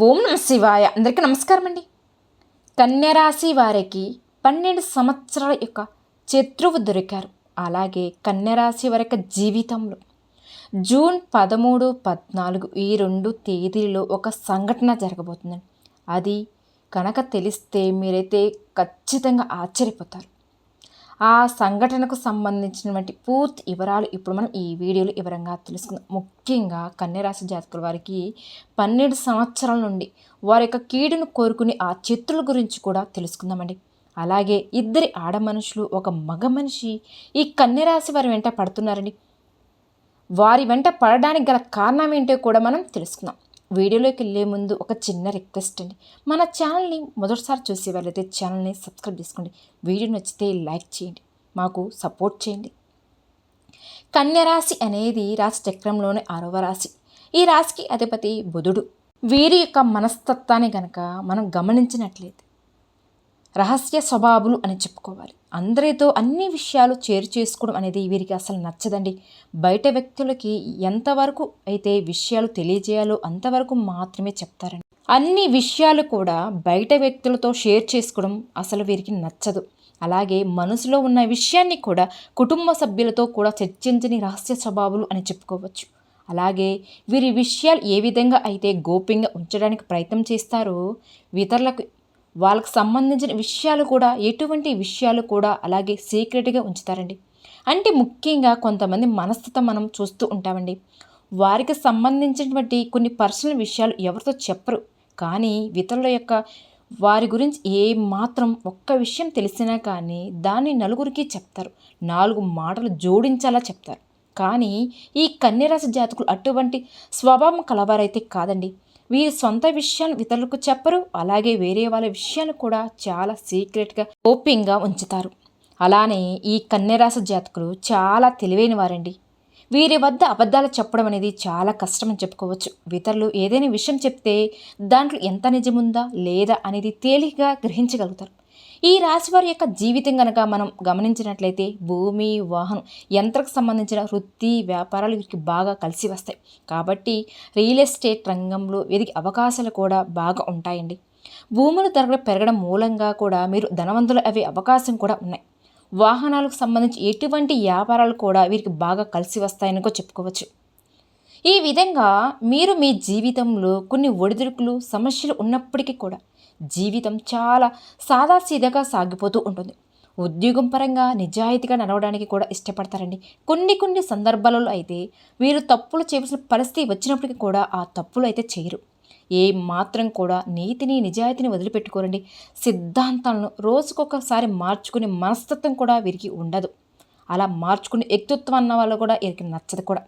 ఓం నమ శివాయ. అందరికీ నమస్కారం అండి. కన్యరాశి వారికి పన్నెండు సంవత్సరాల యొక్క శత్రువు దొరికారు. అలాగే కన్యరాశి వారి యొక్క జీవితంలో జూన్ పదమూడు పద్నాలుగు ఈ రెండు తేదీల్లో ఒక సంఘటన జరగబోతుందండి. అది కనుక తెలిస్తే మీరైతే ఖచ్చితంగా ఆశ్చర్యపోతారు. ఆ సంఘటనకు సంబంధించినటువంటి పూర్తి వివరాలు ఇప్పుడు మనం ఈ వీడియోలో వివరంగా తెలుసుకుందాం. ముఖ్యంగా కన్యరాశి జాతకుల వారికి పన్నెండు సంవత్సరాల నుండి వారి యొక్క కీడును కోరుకుని ఆ చిత్రుల గురించి కూడా తెలుసుకుందామండి. అలాగే ఇద్దరి ఆడ మనుషులు ఒక మగ మనిషి ఈ కన్యరాశి వారి వెంట పడుతున్నారండి. వారి వెంట పడడానికి గల కారణం ఏంటో కూడా మనం తెలుసుకుందాం. వీడియోలోకి వెళ్ళే ముందు ఒక చిన్న రిక్వెస్ట్ అండి. మన ఛానల్ని మొదటిసారి చూసే వాళ్ళైతే ఛానల్ని సబ్స్క్రైబ్ చేసుకోండి. వీడియో నచ్చితే లైక్ చేయండి. మాకు సపోర్ట్ చేయండి. కన్యరాశి అనేది రాశి చక్రంలోని ఆరవ రాశి. ఈ రాశికి అధిపతి బుధుడు. వీరి యొక్క మనస్తత్వాన్ని గనక మనం గమనించినట్లయితే రహస్య స్వభావులు అని చెప్పుకోవాలి. అందరితో అన్ని విషయాలు చేరు చేసుకోవడం అనేది వీరికి అసలు నచ్చదండి. బయట వ్యక్తులకి ఎంతవరకు అయితే విషయాలు తెలియజేయాలో అంతవరకు మాత్రమే చెప్తారండి. అన్ని విషయాలు కూడా బయట వ్యక్తులతో షేర్ చేసుకోవడం అసలు వీరికి నచ్చదు. అలాగే మనసులో ఉన్న విషయాన్ని కూడా కుటుంబ సభ్యులతో కూడా చర్చించని రహస్య స్వభావాలు అని చెప్పుకోవచ్చు. అలాగే వీరి విషయాలు ఏ విధంగా అయితే గోప్యంగా ఉంచడానికి ప్రయత్నం చేస్తారో ఇతరులకు వాళ్ళకి సంబంధించిన విషయాలు కూడా ఎటువంటి విషయాలు కూడా అలాగే సీక్రెట్గా ఉంచుతారండి. అంటే ముఖ్యంగా కొంతమంది మనస్తత్వం మనం చూస్తూ ఉంటామండి. వారికి సంబంధించినటువంటి కొన్ని పర్సనల్ విషయాలు ఎవరితో చెప్పరు. కానీ ఇతరుల యొక్క వారి గురించి ఏ మాత్రం ఒక్క విషయం తెలిసినా కానీ దాన్ని నలుగురికి చెప్తారు. నాలుగు మాటలు జోడించాలా చెప్తారు. కానీ ఈ కన్యరాశి జాతకులు అటువంటి స్వభావం కలవారైతే కాదండి. వీరి సొంత విషయాలు ఇతరులకు చెప్పరు అలాగే వేరే వాళ్ళ విషయాలు కూడా చాలా సీక్రెట్గా ఓపెన్గా ఉంచుతారు. అలానే ఈ కన్యరాశి జాతకులు చాలా తెలివైన వారండి. వీరి వద్ద అబద్ధాలు చెప్పడం అనేది చాలా కష్టమని చెప్పుకోవచ్చు. ఇతరులు ఏదైనా విషయం చెప్తే దాంట్లో ఎంత నిజముందా లేదా అనేది తేలికగా గ్రహించగలుగుతారు. ఈ రాశి వారి యొక్క జీవితం కనుక మనం గమనించినట్లయితే భూమి వాహనం యంత్రకు సంబంధించిన వృత్తి వ్యాపారాలు వీరికి బాగా కలిసి వస్తాయి. కాబట్టి రియల్ ఎస్టేట్ రంగంలో వీరికి అవకాశాలు కూడా బాగా ఉంటాయండి. భూముల ధరలు పెరగడం మూలంగా కూడా మీరు ధనవంతులు అవే అవకాశం కూడా ఉన్నాయి. వాహనాలకు సంబంధించి ఎటువంటి వ్యాపారాలు కూడా వీరికి బాగా కలిసి వస్తాయని కూడా చెప్పుకోవచ్చు. ఈ విధంగా మీరు మీ జీవితంలో కొన్ని ఒడిదుడుకులు సమస్యలు ఉన్నప్పటికీ కూడా జీవితం చాలా సాదాసీదాగా సాగిపోతూ ఉంటుంది. ఉద్యోగం పరంగా నిజాయితీగా నడవడానికి కూడా ఇష్టపడతారండి. కొన్ని కొన్ని సందర్భాలలో అయితే వీరు తప్పులు చేయవలసిన పరిస్థితి వచ్చినప్పటికీ కూడా ఆ తప్పులు అయితే చేయరు. ఏ మాత్రం కూడా నీతిని నిజాయితీని వదిలిపెట్టుకోరండి. సిద్ధాంతాలను రోజుకొకసారి మార్చుకునే మనస్తత్వం కూడా వీరికి ఉండదు. అలా మార్చుకునే వ్యక్తిత్వం అన్న వాళ్ళు కూడా వీరికి నచ్చదు కూడా.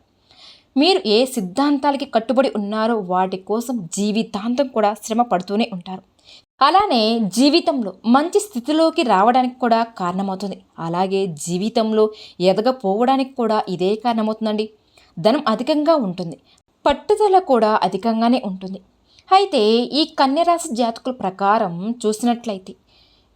మీరు ఏ సిద్ధాంతాలకి కట్టుబడి ఉన్నారో వాటి కోసం జీవితాంతం కూడా శ్రమ పడుతూనే ఉంటారు. అలానే జీవితంలో మంచి స్థితిలోకి రావడానికి కూడా కారణమవుతుంది. అలాగే జీవితంలో ఎదగపోవడానికి కూడా ఇదే కారణమవుతుందండి. ధనం అధికంగా ఉంటుంది. పట్టుదల కూడా అధికంగానే ఉంటుంది. అయితే ఈ కన్యరాశి జాతకుల ప్రకారం చూసినట్లయితే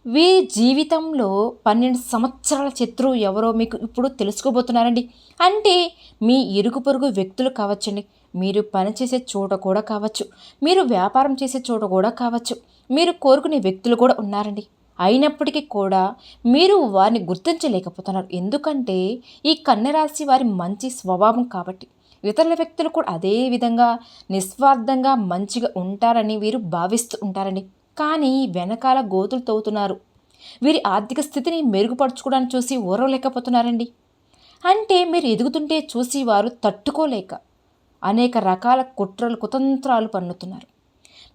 వీరి జీవితంలో పన్నెండు సంవత్సరాల శత్రువు ఎవరో మీకు ఇప్పుడు తెలుసుకోబోతున్నారండి. అంటే మీ ఇరుగు పొరుగు వ్యక్తులు కావచ్చండి. మీరు పనిచేసే చోట కూడా కావచ్చు. మీరు వ్యాపారం చేసే చోట కూడా కావచ్చు. మీరు కోరుకునే వ్యక్తులు కూడా ఉన్నారండి. అయినప్పటికీ కూడా మీరు వారిని గుర్తించలేకపోతున్నారు. ఎందుకంటే ఈ కన్యరాశి వారి మంచి స్వభావం కాబట్టి. ఇతరుల వ్యక్తులు కూడా అదే విధంగా నిస్వార్థంగా మంచిగా ఉంటారని వీరు భావిస్తూ ఉంటారండి. కానీ వెనకాల గోతులు తవ్వుతున్నారు. వీరి ఆర్థిక స్థితిని మెరుగుపరుచుకోవడానికి చూసి ఓరవలేకపోతున్నారండి. అంటే మీరు ఎదుగుతుంటే చూసి వారు తట్టుకోలేక అనేక రకాల కుట్రలు కుతంత్రాలు పన్నుతున్నారు.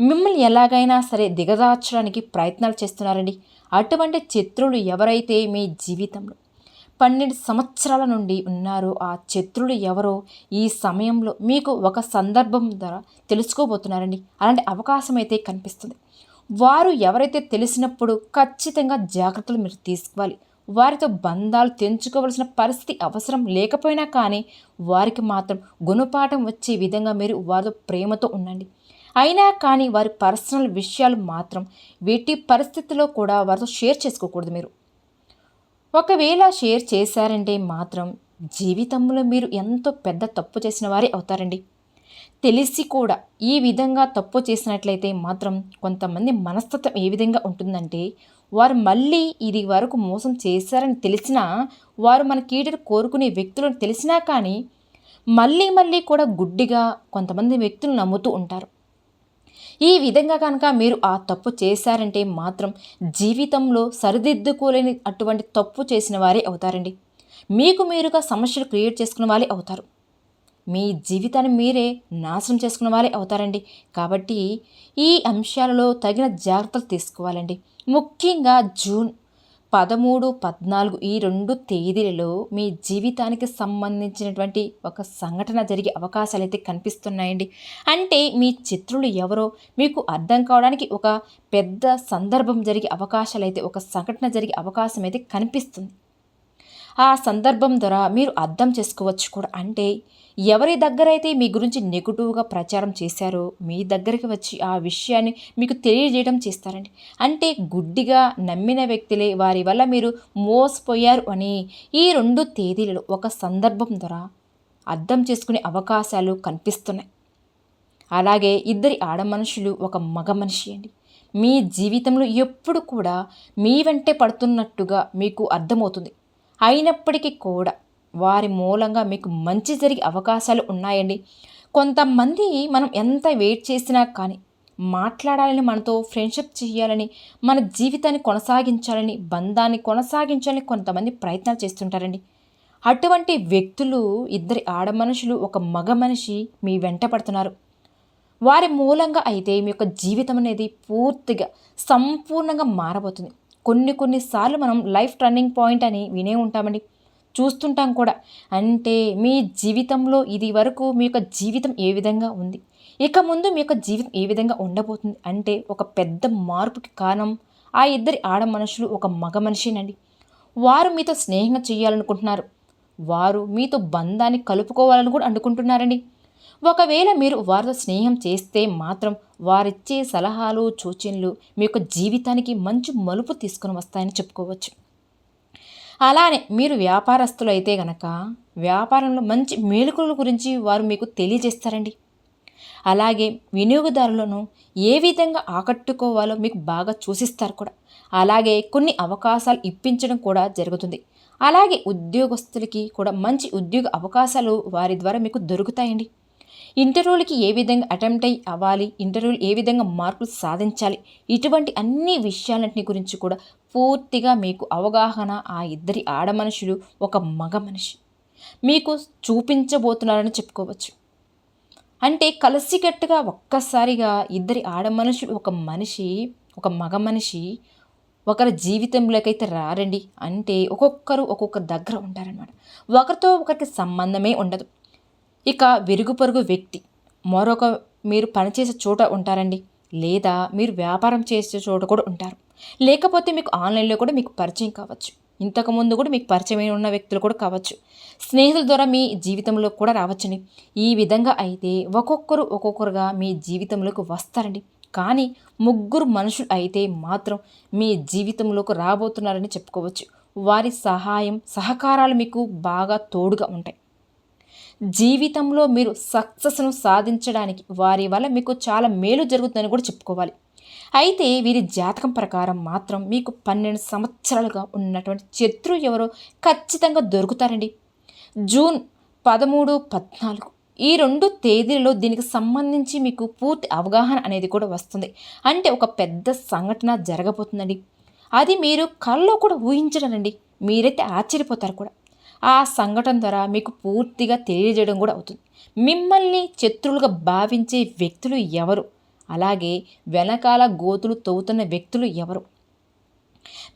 మిమ్మల్ని ఎలాగైనా సరే దిగదార్చడానికి ప్రయత్నాలు చేస్తున్నారండి. అటువంటి శత్రువులు ఎవరైతే మీ జీవితంలో పన్నెండు సంవత్సరాల నుండి ఉన్నారో ఆ శత్రులు ఎవరో ఈ సమయంలో మీకు ఒక సందర్భం ద్వారా తెలుసుకోబోతున్నారండి. అలాంటి అవకాశం అయితే కనిపిస్తుంది. వారు ఎవరైతే తెలిసినప్పుడు ఖచ్చితంగా జాగ్రత్తలు మీరు తీసుకోవాలి. వారితో బంధాలు తెంచుకోవలసిన పరిస్థితి అవసరం లేకపోయినా కానీ వారికి మాత్రం గుణపాఠం వచ్చే విధంగా మీరు వారితో ప్రేమతో ఉండండి. అయినా కానీ వారి పర్సనల్ విషయాలు మాత్రం వీటి పరిస్థితిలో కూడా వారితో షేర్ చేసుకోకూడదు మీరు. ఒకవేళ షేర్ చేశారంటే మాత్రం జీవితంలో మీరు ఎంతో పెద్ద తప్పు చేసిన వారే అవుతారండి. తెలిసి కూడా ఈ విధంగా తప్పు చేసినట్లయితే మాత్రం కొంతమంది మనస్తత్వం ఏ విధంగా ఉంటుందంటే వారు మళ్ళీ ఇది వరకు మోసం చేశారని తెలిసినా వారు మన కీడును కోరుకునే వ్యక్తులను తెలిసినా కానీ మళ్ళీ మళ్ళీ కూడా గుడ్డిగా కొంతమంది వ్యక్తులు నమ్ముతూ ఉంటారు. ఈ విధంగా కనుక మీరు ఆ తప్పు చేశారంటే మాత్రం జీవితంలో సరిదిద్దుకోలేని అటువంటి తప్పు చేసిన వారే అవుతారండి. మీకు మీరుగా సమస్యలు క్రియేట్ చేసుకున్న వాళ్ళే అవుతారు. మీ జీవితాన్ని మీరే నాశనం చేసుకున్న వాళ్ళే అవుతారండి. కాబట్టి ఈ అంశాలలో తగిన జాగ్రత్తలు తీసుకోవాలండి. ముఖ్యంగా జూన్ పదమూడు పద్నాలుగు ఈ రెండు తేదీలలో మీ జీవితానికి సంబంధించినటువంటి ఒక సంఘటన జరిగే అవకాశాలు అయితే కనిపిస్తున్నాయండి. అంటే మీ చిత్రులు ఎవరో మీకు అర్థం కావడానికి ఒక పెద్ద సందర్భం జరిగే అవకాశాలు అయితే ఒక సంఘటన జరిగే అవకాశం అయితే కనిపిస్తుంది. ఆ సందర్భం ద్వారా మీరు అర్థం చేసుకోవచ్చు కూడా. అంటే ఎవరి దగ్గర అయితే మీ గురించి నెగిటివ్గా ప్రచారం చేశారో మీ దగ్గరికి వచ్చి ఆ విషయాన్ని మీకు తెలియజేయడం చేస్తారండి. అంటే గుడ్డిగా నమ్మిన వ్యక్తులే వారి వల్ల మీరు మోసపోయారు అని ఈ రెండు తేదీలలో ఒక సందర్భం ద్వారా అర్థం చేసుకునే అవకాశాలు కనిపిస్తున్నాయి. అలాగే ఇద్దరి ఆడ మనుషులు ఒక మగ మనిషి అండి. మీ జీవితంలో ఎప్పుడు కూడా మీ వెంటే పడుతున్నట్టుగా మీకు అర్థమవుతుంది. అయినప్పటికీ కూడా వారి మూలంగా మీకు మంచి జరిగే అవకాశాలు ఉన్నాయండి. కొంతమంది మనం ఎంత వెయిట్ చేసినా కానీ మాట్లాడాలని మనతో ఫ్రెండ్షిప్ చేయాలని మన జీవితాన్ని కొనసాగించాలని బంధాన్ని కొనసాగించాలని కొంతమంది ప్రయత్నాలు చేస్తుంటారండి. అటువంటి వ్యక్తులు ఇద్దరి ఆడ మనుషులు ఒక మగ మనిషి మీ వెంట పడుతున్నారు. వారి మూలంగా అయితే మీ యొక్క జీవితం అనేది పూర్తిగా సంపూర్ణంగా మారబోతుంది. కొన్ని కొన్నిసార్లు మనం లైఫ్ టర్నింగ్ పాయింట్ అని వినే ఉంటామండి. చూస్తుంటాం కూడా. అంటే మీ జీవితంలో ఇది వరకు మీ యొక్క జీవితం ఏ విధంగా ఉంది? ఇక ముందు మీ యొక్క జీవితం ఏ విధంగా ఉండబోతుంది? అంటే ఒక పెద్ద మార్పుకి కారణం ఆ ఇద్దరి ఆడ మనుషులు ఒక మగ మనిషినండి. వారు మీతో స్నేహంగా చేయాలనుకుంటున్నారు. వారు మీతో బంధాన్ని కలుపుకోవాలని కూడా అనుకుంటున్నారండి. ఒకవేళ మీరు వారితో స్నేహం చేస్తే మాత్రం వారిచ్చే సలహాలు సూచనలు మీ యొక్క జీవితానికి మంచి మలుపు తీసుకొని వస్తాయని చెప్పుకోవచ్చు. అలానే మీరు వ్యాపారస్తులు అయితే గనక వ్యాపారంలో మంచి మేలుకుల గురించి వారు మీకు తెలియజేస్తారండి. అలాగే వినియోగదారులను ఏ విధంగా ఆకట్టుకోవాలో మీకు బాగా చూసిస్తారు కూడా. అలాగే కొన్ని అవకాశాలు ఇప్పించడం కూడా జరుగుతుంది. అలాగే ఉద్యోగస్తులకి కూడా మంచి ఉద్యోగ అవకాశాలు వారి ద్వారా మీకు దొరుకుతాయండి. ఇంటర్వ్యూలకి ఏ విధంగా అటెంప్ట్ అయ్యి అవ్వాలి ఇంటర్వ్యూలు ఏ విధంగా మార్కులు సాధించాలి ఇటువంటి అన్ని విషయాలన్నింటి గురించి కూడా పూర్తిగా మీకు అవగాహన ఆ ఇద్దరి ఆడ మనుషులు ఒక మగ మనిషి మీకు చూపించబోతున్నారని చెప్పుకోవచ్చు. అంటే కలిసికట్టుగా ఒక్కసారిగా ఇద్దరి ఆడ మనుషులు ఒక మనిషి ఒక మగ మనిషి ఒకరి జీవితంలోకైతే రారండి అంటే ఒక్కొక్కరు ఒక్కొక్క దగ్గర ఉంటారనమాట ఒకరితో ఒకరికి సంబంధమే ఉండదు. ఇక విరుగు పొరుగు వ్యక్తి. మరొక మీరు పనిచేసే చోట ఉంటారండి. లేదా మీరు వ్యాపారం చేసే చోట కూడా ఉంటారు. లేకపోతే మీకు ఆన్లైన్లో కూడా మీకు పరిచయం కావచ్చు. ఇంతకుముందు కూడా మీకు పరిచయమైన ఉన్న వ్యక్తులు కూడా కావచ్చు. స్నేహితుల ద్వారా మీ జీవితంలో కూడా రావచ్చని ఈ విధంగా అయితే ఒక్కొక్కరు ఒక్కొక్కరుగా మీ జీవితంలోకి వస్తారండి. కానీ ముగ్గురు మనుషులు అయితే మాత్రం మీ జీవితంలోకి రాబోతున్నారని చెప్పుకోవచ్చు. వారి సహాయం సహకారాలు మీకు బాగా తోడుగా ఉంటాయి. జీవితంలో మీరు సక్సెస్ను సాధించడానికి వారి వల్ల మీకు చాలా మేలు జరుగుతుందని కూడా చెప్పుకోవాలి. అయితే వీరి జాతకం ప్రకారం మాత్రం మీకు పన్నెండు సంవత్సరాలుగా ఉన్నటువంటి శత్రు ఎవరో ఖచ్చితంగా దొరుకుతారండి. జూన్ పదమూడు పద్నాలుగు ఈ రెండు తేదీలలో దీనికి సంబంధించి మీకు పూర్తి అవగాహన అనేది కూడా వస్తుంది. అంటే ఒక పెద్ద సంఘటన జరగబోతుందండి. అది మీరు కళ్ళలో కూడా ఊహించడండి మీరైతే ఆశ్చర్యపోతారు కూడా. ఆ సంఘటన ద్వారా మీకు పూర్తిగా తెలియజేయడం కూడా అవుతుంది. మిమ్మల్ని శత్రువులుగా భావించే వ్యక్తులు ఎవరు? అలాగే వెనకాల గోతులు తవ్వుతున్న వ్యక్తులు ఎవరు?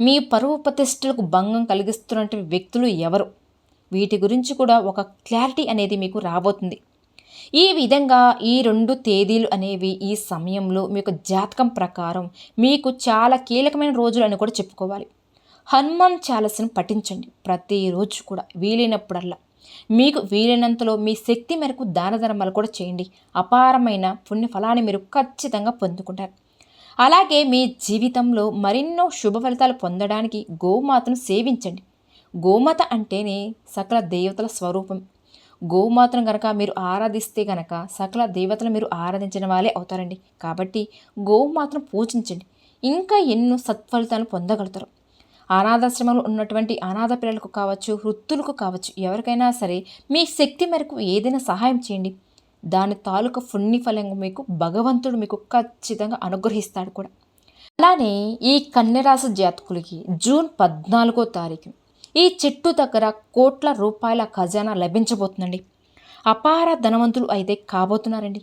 మీ పరువు ప్రతిష్టలకు భంగం కలిగిస్తున్నటువంటి వ్యక్తులు ఎవరు? వీటి గురించి కూడా ఒక క్లారిటీ అనేది మీకు రాబోతుంది. ఈ విధంగా ఈ రెండు తేదీలు అనేవి ఈ సమయంలో మీకు జాతకం ప్రకారం మీకు చాలా కీలకమైన రోజులు అని కూడా చెప్పుకోవాలి. హనుమాన్ చాలస్ను పఠించండి. ప్రతిరోజు కూడా వీలైనప్పుడల్లా. మీకు వీలైనంతలో మీ శక్తి మేరకు దాన ధర్మాలు కూడా చేయండి. అపారమైన పుణ్య ఫలాన్ని మీరు ఖచ్చితంగా పొందుకుంటారు. అలాగే మీ జీవితంలో మరెన్నో శుభ ఫలితాలు పొందడానికి గోమాతను సేవించండి. గోమాత అంటేనే సకల దేవతల స్వరూపం. గోమాతను గనక మీరు ఆరాధిస్తే గనక సకల దేవతలు మీరు ఆరాధించిన వాళ్ళే అవుతారండి. కాబట్టి గోమాతను పూజించండి. ఇంకా ఎన్నో సత్ఫలితాలు పొందగలుగుతారు. అనాథాశ్రమంలో ఉన్నటువంటి అనాథ పిల్లలకు కావచ్చు వృత్తులకు కావచ్చు ఎవరికైనా సరే మీ శక్తి మేరకు ఏదైనా సహాయం చేయండి. దాని తాలూకా పుణ్య ఫలంగా మీకు భగవంతుడు మీకు ఖచ్చితంగా అనుగ్రహిస్తాడు కూడా. అలానే ఈ కన్యరాశి జాతకులకి జూన్ పద్నాలుగో తారీఖు ఈ చెట్టు దగ్గర కోట్ల రూపాయల ఖజానా లభించబోతుందండి. అపార ధనవంతులు అయితే కాబోతున్నారండి.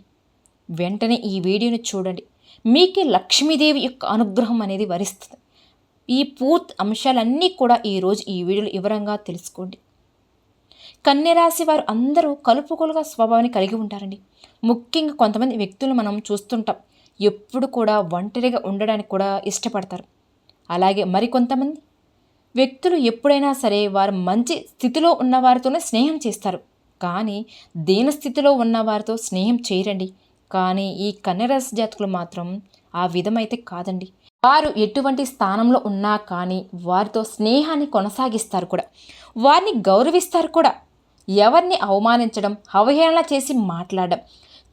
వెంటనే ఈ వీడియోని చూడండి. మీకే లక్ష్మీదేవి యొక్క అనుగ్రహం అనేది వరిస్తుంది. ఈ పూర్తి అంశాలన్నీ కూడా ఈరోజు ఈ వీడియోలో వివరంగా తెలుసుకోండి. కన్యరాశి వారు అందరూ కలుపుకొలుగా స్వభావాన్ని కలిగి ఉంటారండి. ముఖ్యంగా కొంతమంది వ్యక్తులు మనం చూస్తుంటాం. ఎప్పుడు కూడా ఒంటరిగా ఉండడానికి కూడా ఇష్టపడతారు. అలాగే మరికొంతమంది వ్యక్తులు ఎప్పుడైనా సరే వారు మంచి స్థితిలో ఉన్న వారితోనే స్నేహం చేస్తారు. కానీ దీనస్థితిలో ఉన్న వారితో స్నేహం చేయరండి. కానీ ఈ కన్యరాశి జాతకులు మాత్రం ఆ విధమైతే కాదండి. వారు ఎటువంటి స్థానంలో ఉన్నా కానీ వారితో స్నేహాన్ని కొనసాగిస్తారు కూడా. వారిని గౌరవిస్తారు కూడా. ఎవరిని అవమానించడం అవహేళన చేసి మాట్లాడడం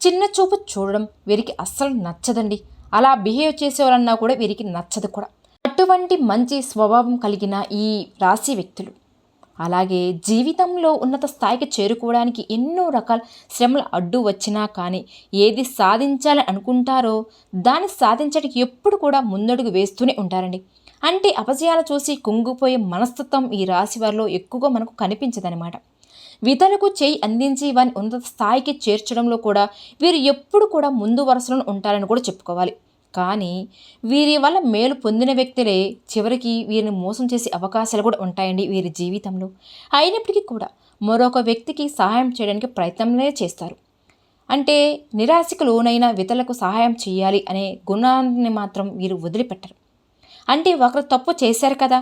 చిన్న చూపు చూడడం వీరికి అస్సలు నచ్చదండి. అలా బిహేవ్ చేసేవారన్నా కూడా వీరికి నచ్చదు కూడా. అటువంటి మంచి స్వభావం కలిగిన ఈ రాశి వ్యక్తులు అలాగే జీవితంలో ఉన్నత స్థాయికి చేరుకోవడానికి ఎన్నో రకాల శ్రమలు అడ్డు వచ్చినా కానీ ఏది సాధించాలని అనుకుంటారో దాన్ని సాధించడానికి ఎప్పుడు కూడా ముందడుగు వేస్తూనే ఉంటారండి. అంటే అపజయాలు చూసి కుంగిపోయే మనస్తత్వం ఈ రాశి వారిలో ఎక్కువగా మనకు కనిపించదనమాట వితలకు చేయి అందించి వారిని ఉన్నత స్థాయికి చేర్చడంలో కూడా వీరు ఎప్పుడు కూడా ముందు వరుసలో ఉంటారని కూడా చెప్పుకోవాలి. కానీ వీరి వల్ల మేలు పొందిన వ్యక్తులే చివరికి వీరిని మోసం చేసే అవకాశాలు కూడా ఉంటాయండి వీరి జీవితంలో. అయినప్పటికీ కూడా మరొక వ్యక్తికి సహాయం చేయడానికి ప్రయత్నంలే చేస్తారు. అంటే నిరాశకు లోనైన వితలకు సహాయం చేయాలి అనే గుణాన్ని మాత్రం వీరు వదిలిపెట్టరు. అంటే ఒకరు తప్పు చేశారు కదా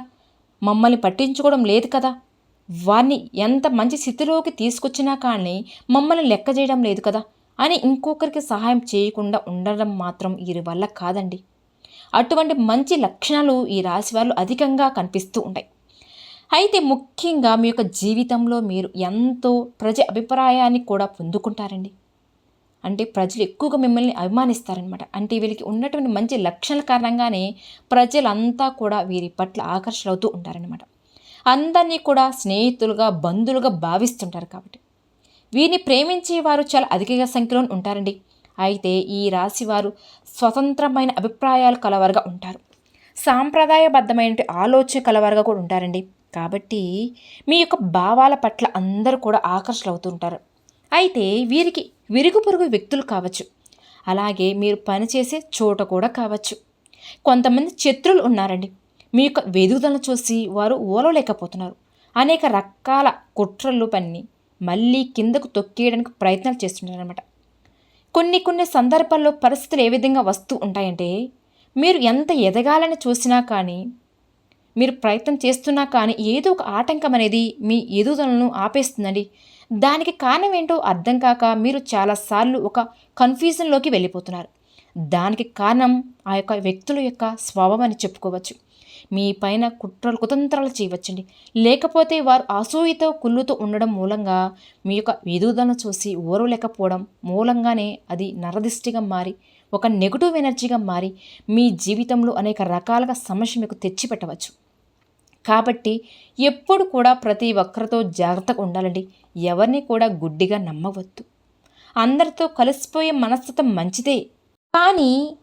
మమ్మల్ని పట్టించుకోవడం లేదు కదా వారిని ఎంత మంచి స్థితిలోకి తీసుకొచ్చినా కానీ మమ్మల్ని లెక్క చేయడం లేదు కదా అని ఇంకొకరికి సహాయం చేయకుండా ఉండడం మాత్రం వీరి వల్ల కాదండి. అటువంటి మంచి లక్షణాలు ఈ రాశి వారు అధికంగా కనిపిస్తూ ఉంటాయి. అయితే ముఖ్యంగా మీ యొక్క జీవితంలో మీరు ఎంతో ప్రజ అభిప్రాయాన్ని కూడా పొందుకుంటారండి. అంటే ప్రజలు ఎక్కువగా మిమ్మల్ని అభిమానిస్తారనమాట అంటే వీరికి ఉన్నటువంటి మంచి లక్షణాల కారణంగానే ప్రజలంతా కూడా వీరి పట్ల ఆకర్షణ అవుతూ ఉంటారనమాట అందరినీ కూడా స్నేహితులుగా బంధువులుగా భావిస్తుంటారు కాబట్టి. వీరిని ప్రేమించే వారు చాలా అధిక సంఖ్యలో ఉంటారండి. అయితే ఈ రాశి వారు స్వతంత్రమైన అభిప్రాయాలు కలవారుగా ఉంటారు. సాంప్రదాయబద్ధమైన ఆలోచన కలవారుగా కూడా ఉంటారండి. కాబట్టి మీ యొక్క భావాల పట్ల అందరూ కూడా ఆకర్షణ ఉంటారు. అయితే వీరికి విరుగు పొరుగు వ్యక్తులు కావచ్చు. అలాగే మీరు పనిచేసే చోట కూడా కావచ్చు. కొంతమంది శత్రులు ఉన్నారండి. మీ యొక్క వెదుగుదలను చూసి వారు ఓలలేకపోతున్నారు. అనేక రకాల కుట్రలు పన్ని మళ్ళీ కిందకు తొక్కేయడానికి ప్రయత్నాలు చేస్తుంటారనమాట కొన్ని కొన్ని సందర్భాల్లో పరిస్థితులు ఏ విధంగా వస్తూ ఉంటాయంటే మీరు ఎంత ఎదగాలని చూసినా కానీ మీరు ప్రయత్నం చేస్తున్నా కానీ ఏదో ఒక ఆటంకం అనేది మీ ఎదుగుదలను ఆపేస్తుందండి. దానికి కారణం ఏంటో అర్థం కాక మీరు చాలాసార్లు ఒక కన్ఫ్యూజన్లోకి వెళ్ళిపోతున్నారు. దానికి కారణం ఆ యొక్క వ్యక్తుల యొక్క స్వభావం అని చెప్పుకోవచ్చు. మీ పైన కుట్రలు కుతంత్రాలు చేయవచ్చండి. లేకపోతే వారు అసూయతో కుళ్ళుతో ఉండడం మూలంగా మీ యొక్క ఎదుగుదలను చూసి ఓరలేకపోవడం మూలంగానే అది నరదిష్టిగా మారి ఒక నెగటివ్ ఎనర్జీగా మారి మీ జీవితంలో అనేక రకాలుగా సమస్య మీకు తెచ్చిపెట్టవచ్చు. కాబట్టి ఎప్పుడు కూడా ప్రతి ఒక్కరితో జాగ్రత్తగా ఉండాలండి. ఎవరిని కూడా గుడ్డిగా నమ్మవద్దు. అందరితో కలిసిపోయే మనస్తత్వం మంచిదే. కానీ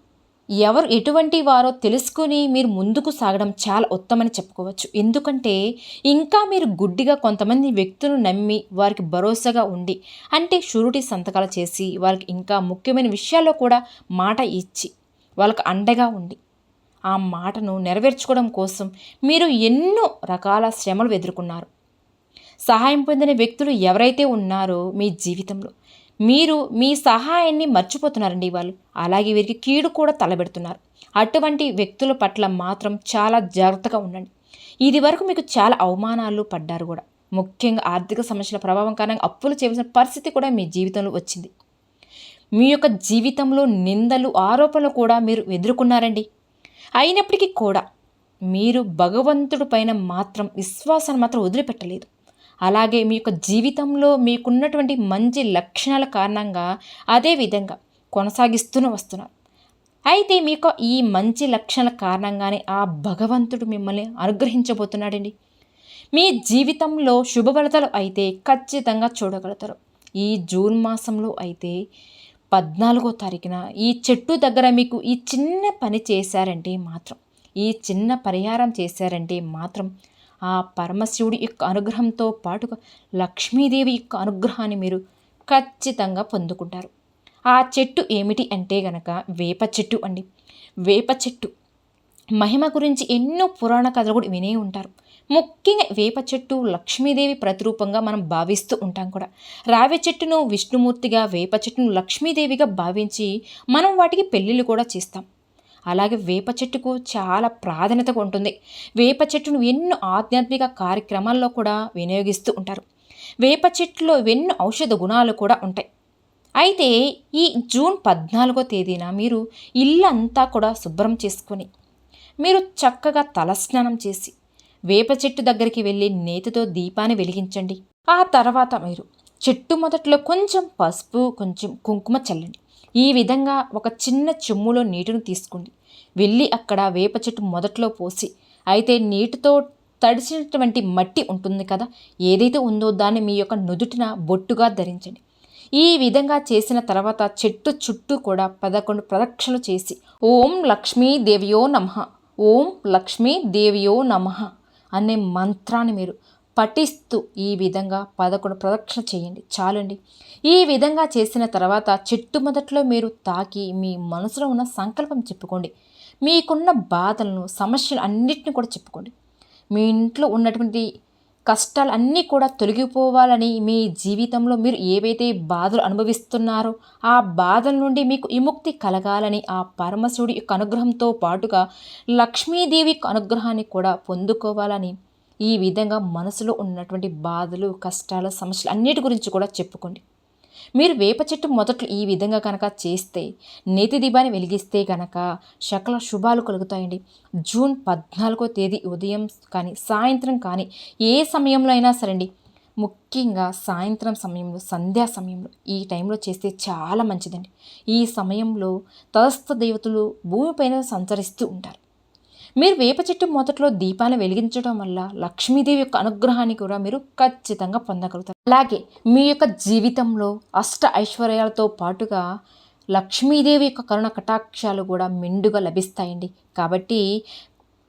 ఎవరు ఎటువంటి వారో తెలుసుకుని మీరు ముందుకు సాగడం చాలా ఉత్తమని చెప్పుకోవచ్చు. ఎందుకంటే ఇంకా మీరు గుడ్డిగా కొంతమంది వ్యక్తులను నమ్మి వారికి భరోసాగా ఉండి అంటే షూరిటీ సంతకాలు చేసి వారికి ఇంకా ముఖ్యమైన విషయాల్లో కూడా మాట ఇచ్చి వాళ్ళకు అండగా ఉండి ఆ మాటను నెరవేర్చుకోవడం కోసం మీరు ఎన్నో రకాల శ్రమలు ఎదుర్కొన్నారు. సహాయం పొందిన వ్యక్తులు ఎవరైతే ఉన్నారో మీ జీవితంలో మీరు మీ సహాయాన్ని మర్చిపోతున్నారండి వాళ్ళు. అలాగే వీరికి కీడు కూడా తలబెడుతున్నారు. అటువంటి వ్యక్తుల పట్ల మాత్రం చాలా జాగ్రత్తగా ఉండండి. ఇది వరకు మీకు చాలా అవమానాలు పడ్డారు కూడా. ముఖ్యంగా ఆర్థిక సమస్యల ప్రభావం కారణంగా అప్పులు చేయవలసిన పరిస్థితి కూడా మీ జీవితంలో వచ్చింది. మీ యొక్క జీవితంలో నిందలు ఆరోపణలు కూడా మీరు ఎదుర్కొన్నారండి. అయినప్పటికీ కూడా మీరు భగవంతుడి పైన మాత్రం విశ్వాసాన్ని మాత్రం వదిలిపెట్టలేదు. అలాగే మీ యొక్క జీవితంలో మీకున్నటువంటి మంచి లక్షణాల కారణంగా అదే విధంగా కొనసాగిస్తూనే వస్తున్నారు అయితే మీకు ఈ మంచి లక్షణాల కారణంగానే ఆ భగవంతుడు మిమ్మల్ని అనుగ్రహించబోతున్నాడండి. మీ జీవితంలో శుభఫలితాలు అయితే ఖచ్చితంగా చూడగలుగుతారు. ఈ జూన్ మాసంలో అయితే పద్నాలుగో తారీఖున ఈ చెట్టు దగ్గర మీకు ఈ చిన్న పని చేశారంటే మాత్రం ఈ చిన్న పరిహారం చేశారంటే మాత్రం ఆ పరమశివుడి యొక్క అనుగ్రహంతో పాటుగా లక్ష్మీదేవి యొక్క అనుగ్రహాన్ని మీరు ఖచ్చితంగా పొందుకుంటారు. ఆ చెట్టు ఏమిటి అంటే గనక వేప చెట్టు అండి. వేప చెట్టు. మహిమ గురించి ఎన్నో పురాణ కథలు కూడా వినే ఉంటారు. ముఖ్యంగా వేప చెట్టు లక్ష్మీదేవి ప్రతిరూపంగా మనం భావిస్తూ ఉంటాం కూడా. రావి చెట్టును విష్ణుమూర్తిగా వేప చెట్టును లక్ష్మీదేవిగా భావించి మనం వాటికి పెళ్ళిళ్ళు కూడా చేస్తాం. అలాగే వేప చెట్టుకు చాలా ప్రాధాన్యత ఉంటుంది. వేప చెట్టును ఎన్నో ఆధ్యాత్మిక కార్యక్రమాల్లో కూడా వినియోగిస్తూ ఉంటారు. వేప చెట్టులో ఎన్నో ఔషధ గుణాలు కూడా ఉంటాయి. అయితే ఈ జూన్ పద్నాలుగో తేదీన మీరు ఇల్లంతా కూడా శుభ్రం చేసుకొని మీరు చక్కగా తలస్నానం చేసి వేప చెట్టు దగ్గరికి వెళ్ళి నేతితో దీపాన్ని వెలిగించండి. ఆ తర్వాత మీరు చెట్టు మొదట్లో కొంచెం పసుపు కొంచెం కుంకుమ చల్లండి. ఈ విధంగా ఒక చిన్న చెమ్ములో నీటిని తీసుకోండి వెళ్ళి అక్కడ వేప చెట్టు మొదట్లో పోసి అయితే నీటితో తడిసినటువంటి మట్టి ఉంటుంది కదా ఏదైతే ఉందో దాన్ని మీ యొక్క నుదుటిన బొట్టుగా ధరించండి. ఈ విధంగా చేసిన తర్వాత చెట్టు చుట్టూ కూడా పదకొండు ప్రదక్షిణలు చేసి ఓం లక్ష్మీ దేవియో నమ ఓం లక్ష్మీ దేవియో నమ అనే మంత్రాన్ని మీరు పఠిస్తూ ఈ విధంగా పదకొండు ప్రదక్షిణ చేయండి. చాలండి. ఈ విధంగా చేసిన తర్వాత చెట్టు మొదట్లో మీరు తాకి మీ మనసులో ఉన్న సంకల్పం చెప్పుకోండి. మీకున్న బాధలను సమస్యలు అన్నిటిని కూడా చెప్పుకోండి. మీ ఇంట్లో ఉన్నటువంటి కష్టాలు అన్నీ కూడా తొలగిపోవాలని మీ జీవితంలో మీరు ఏవైతే బాధలు అనుభవిస్తున్నారో ఆ బాధల నుండి మీకు విముక్తి కలగాలని ఆ పరమశివుడి యొక్క అనుగ్రహంతో పాటుగా లక్ష్మీదేవి యొక్క అనుగ్రహాన్ని కూడా పొందుకోవాలని ఈ విధంగా మనసులో ఉన్నటువంటి బాధలు కష్టాలు సమస్యలు అన్నిటి గురించి కూడా చెప్పుకోండి. మీరు వేప చెట్టు మొదట్లో ఈ విధంగా కనుక చేస్తే నేతి దీపాన్ని వెలిగిస్తే కనుక శకల శుభాలు కలుగుతాయండి. జూన్ పద్నాలుగో తేదీ ఉదయం కానీ సాయంత్రం కానీ ఏ సమయంలో అయినా సరే ముఖ్యంగా సాయంత్రం సమయంలో సంధ్యా సమయంలో ఈ టైంలో చేస్తే చాలా మంచిదండి. ఈ సమయంలో తదస్థ దేవతలు భూమిపైన సంచరిస్తూ ఉంటారు. మీరు వేప చెట్టు మొదట్లో దీపాన్ని వెలిగించడం వల్ల లక్ష్మీదేవి యొక్క అనుగ్రహాన్ని కూడా మీరు ఖచ్చితంగా పొందగలుగుతారు. అలాగే మీ యొక్క జీవితంలో అష్ట ఐశ్వర్యాలతో పాటుగా లక్ష్మీదేవి యొక్క కరుణ కటాక్షాలు కూడా మెండుగా లభిస్తాయండి. కాబట్టి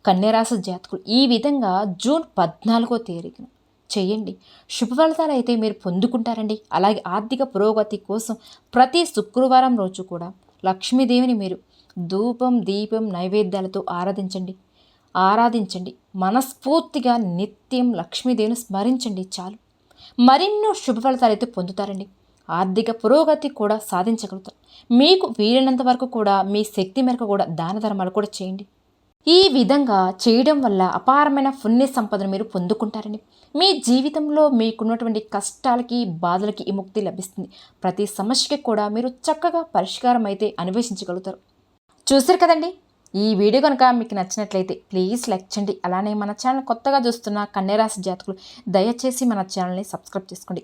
కన్యరాశి జాతకులు ఈ విధంగా జూన్ పద్నాలుగో తేదీన చేయండి. శుభ ఫలితాలు అయితే మీరు పొందుకుంటారండి. అలాగే ఆర్థిక పురోగతి కోసం ప్రతి శుక్రవారం రోజు కూడా లక్ష్మీదేవిని మీరు ధూపం దీపం నైవేద్యాలతో ఆరాధించండి. ఆరాధించండి. మనస్ఫూర్తిగా నిత్యం లక్ష్మీదేవిని స్మరించండి చాలు. మరెన్నో శుభ ఫలితాలు అయితే పొందుతారండి. ఆర్థిక పురోగతి కూడా సాధించగలుగుతారు. మీకు వీలైనంత వరకు కూడా మీ శక్తి మేరకు కూడా దాన ధర్మాలు కూడా చేయండి. ఈ విధంగా చేయడం వల్ల అపారమైన పుణ్య సంపదను మీరు పొందుకుంటారని మీ జీవితంలో మీకున్నటువంటి కష్టాలకి బాధలకి విముక్తి లభిస్తుంది. ప్రతి సమస్యకి కూడా మీరు చక్కగా పరిష్కారం అయితే అన్వేషించగలుగుతారు. చూసారు కదండి? ఈ వీడియో కనుక మీకు నచ్చినట్లయితే ప్లీజ్ లైక్ చేయండి. అలానే మన ఛానల్ కొత్తగా చూస్తున్న కన్యరాశి జాతకులు దయచేసి మన ఛానల్ని సబ్స్క్రైబ్ చేసుకోండి.